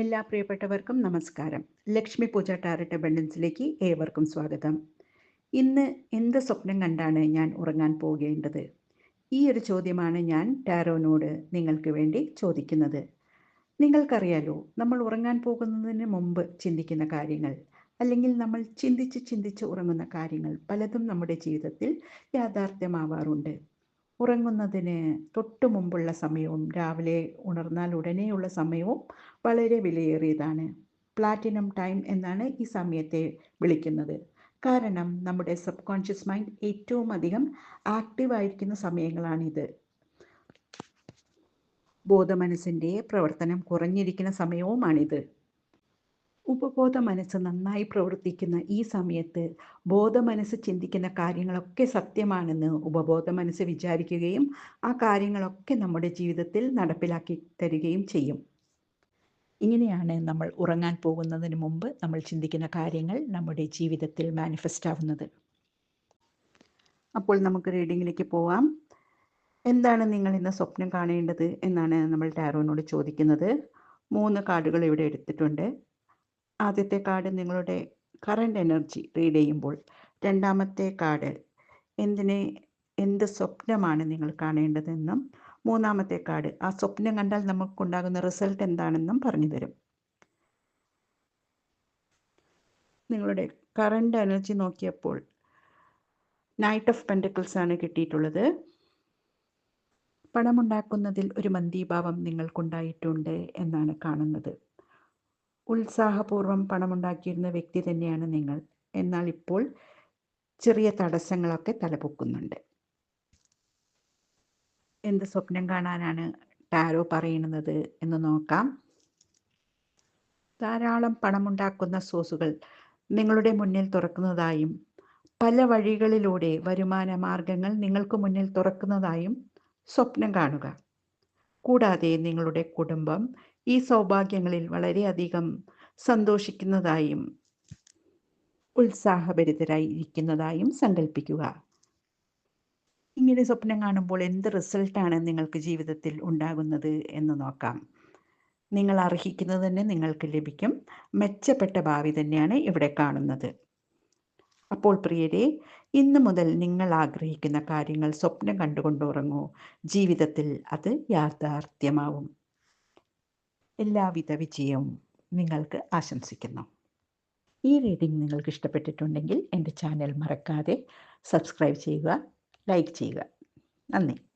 എല്ലാ പ്രിയപ്പെട്ടവർക്കും നമസ്കാരം. ലക്ഷ്മി പൂജ ടാരറ്റ് അബണ്ടൻസിലേക്ക് ഏവർക്കും സ്വാഗതം. ഇന്ന് എന്ത് സ്വപ്നം കണ്ടാണ് ഞാൻ ഉറങ്ങാൻ പോകേണ്ടത്? ഈ ഒരു ചോദ്യമാണ് ഞാൻ ടാരോനോട് നിങ്ങൾക്ക് വേണ്ടി ചോദിക്കുന്നത്. നിങ്ങൾക്കറിയാലോ നമ്മൾ ഉറങ്ങാൻ പോകുന്നതിന് മുമ്പ് ചിന്തിക്കുന്ന കാര്യങ്ങൾ അല്ലെങ്കിൽ നമ്മൾ ചിന്തിച്ച് ചിന്തിച്ച് ഉറങ്ങുന്ന കാര്യങ്ങൾ പലതും നമ്മുടെ ജീവിതത്തിൽ യാഥാർത്ഥ്യമാവാറുണ്ട്. ഉറങ്ങുന്നതിന് തൊട്ടു മുമ്പുള്ള സമയവും രാവിലെ ഉണർന്നാൽ ഉടനെയുള്ള സമയവും വളരെ വിലയേറിയതാണ്. പ്ലാറ്റിനം ടൈം എന്നാണ് ഈ സമയത്തെ വിളിക്കുന്നത്. കാരണം നമ്മുടെ സബ് കോൺഷ്യസ് മൈൻഡ് ഏറ്റവും അധികം ആക്റ്റീവായിരിക്കുന്ന സമയങ്ങളാണിത്. ബോധമനസ്സിന്റെ പ്രവർത്തനം കുറഞ്ഞിരിക്കുന്ന സമയവുമാണിത്. ഉപബോധ മനസ്സ് നന്നായി പ്രവർത്തിക്കുന്ന ഈ സമയത്ത് ബോധമനസ്സ് ചിന്തിക്കുന്ന കാര്യങ്ങളൊക്കെ സത്യമാണെന്ന് ഉപബോധ മനസ്സ് വിചാരിക്കുകയും ആ കാര്യങ്ങളൊക്കെ നമ്മുടെ ജീവിതത്തിൽ നടപ്പിലാക്കി തരികയും ചെയ്യും. ഇങ്ങനെയാണ് നമ്മൾ ഉറങ്ങാൻ പോകുന്നതിന് മുമ്പ് നമ്മൾ ചിന്തിക്കുന്ന കാര്യങ്ങൾ നമ്മുടെ ജീവിതത്തിൽ മാനിഫെസ്റ്റ് ആവുന്നത്. അപ്പോൾ നമുക്ക് റീഡിങ്ങിലേക്ക് പോവാം. എന്താണ് നിങ്ങൾ ഇന്ന് സ്വപ്നം കാണേണ്ടത്? എന്നാണ് നമ്മൾ ടാരോനോട് ചോദിക്കുന്നത്. മൂന്ന് കാർഡുകൾ ഇവിടെ എടുത്തിട്ടുണ്ട്. ആദ്യത്തെ കാർഡ് നിങ്ങളുടെ കറണ്ട് എനർജി റീഡ് ചെയ്യുമ്പോൾ രണ്ടാമത്തെ കാർഡ് എന്തിനെ എന്ത് സ്വപ്നമാണ് നിങ്ങൾ കാണേണ്ടതെന്നും മൂന്നാമത്തെ കാർഡ് ആ സ്വപ്നം കണ്ടാൽ നമുക്കുണ്ടാകുന്ന റിസൾട്ട് എന്താണെന്നും പറഞ്ഞു തരും നിങ്ങളുടെ കറണ്ട് എനർജി നോക്കിയപ്പോൾ നൈറ്റ് ഓഫ് പെൻഡിക്കിൾസ് ആണ് കിട്ടിയിട്ടുള്ളത്. പണമുണ്ടാക്കുന്നതിൽ ഒരു മന്ദീഭാവം നിങ്ങൾക്കുണ്ടായിട്ടുണ്ട് എന്നാണ് കാണുന്നത്. ഉത്സാഹപൂർവം പണമുണ്ടാക്കിയിരുന്ന വ്യക്തി തന്നെയാണ് നിങ്ങൾ. എന്നാൽ ഇപ്പോൾ ചെറിയ തടസ്സങ്ങളൊക്കെ തലപൊക്കുന്നുണ്ട്. എന്ത് സ്വപ്നം കാണാനാണ് ടാരോ പറയുന്നത് എന്ന് നോക്കാം. ധാരാളം പണമുണ്ടാക്കുന്ന സോസുകൾ നിങ്ങളുടെ മുന്നിൽ തുറക്കുന്നതായും പല വഴികളിലൂടെ വരുമാന മാർഗങ്ങൾ നിങ്ങൾക്ക് മുന്നിൽ തുറക്കുന്നതായും സ്വപ്നം കാണുക. കൂടാതെ നിങ്ങളുടെ കുടുംബം ഈ സൗഭാഗ്യങ്ങളിൽ വളരെയധികം സന്തോഷിക്കുന്നതായും ഉത്സാഹഭരിതരായി ഇരിക്കുന്നതായും സങ്കല്പിക്കുക ഇങ്ങനെ സ്വപ്നം കാണുമ്പോൾ എന്ത് റിസൾട്ടാണ് നിങ്ങൾക്ക് ജീവിതത്തിൽ ഉണ്ടാകുന്നത് എന്ന് നോക്കാം. നിങ്ങൾ അർഹിക്കുന്നത് തന്നെ നിങ്ങൾക്ക് ലഭിക്കും. മെച്ചപ്പെട്ട ഭാവി തന്നെയാണ് ഇവിടെ കാണുന്നത്. അപ്പോൾ പ്രിയരെ ഇന്ന് മുതൽ നിങ്ങൾ ആഗ്രഹിക്കുന്ന കാര്യങ്ങൾ സ്വപ്നം കണ്ടുകൊണ്ട് ഉറങ്ങൂ. ജീവിതത്തിൽ അത് യാഥാർത്ഥ്യമാവും. എല്ലാവിധ വിജയവും നിങ്ങൾക്ക് ആശംസിക്കുന്നു. ഈ റീഡിംഗ് നിങ്ങൾക്ക് ഇഷ്ടപ്പെട്ടിട്ടുണ്ടെങ്കിൽ എന്റെ ചാനൽ മറക്കാതെ സബ്സ്ക്രൈബ് ചെയ്യുക ലൈക്ക് ചെയ്യുക. നന്ദി.